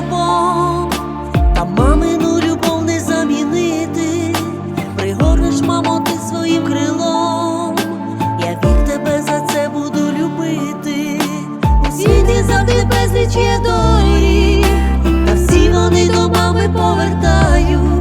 любов, та мамину любов не замінити, пригорнеш, мамо, ти своїм крилом, я від тебе за це буду любити, у світі завжди безліч є доріг, та всі вони до мами повертають.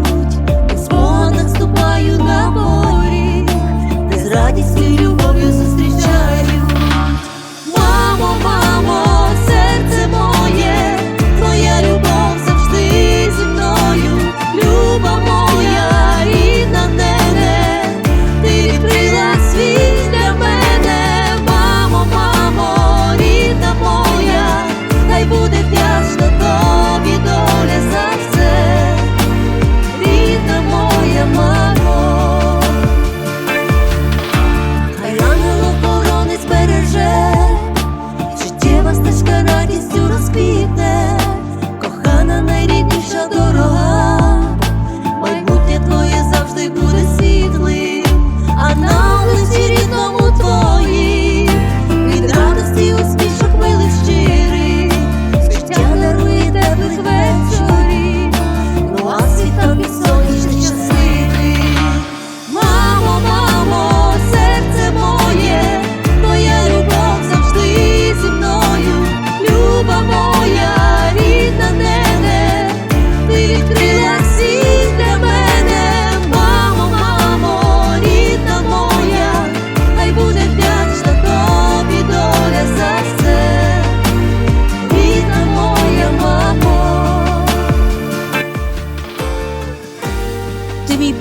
kadar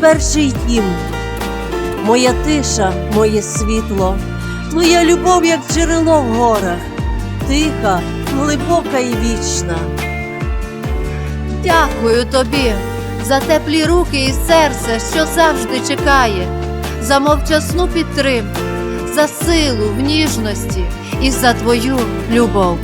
перший дім, моя тиша, моє світло, твоя любов, як джерело в горах, тиха, глибока і вічна. Дякую тобі за теплі руки і серце, що завжди чекає, за мовчасну підтримку, за силу в ніжності і за твою любов.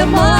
amor.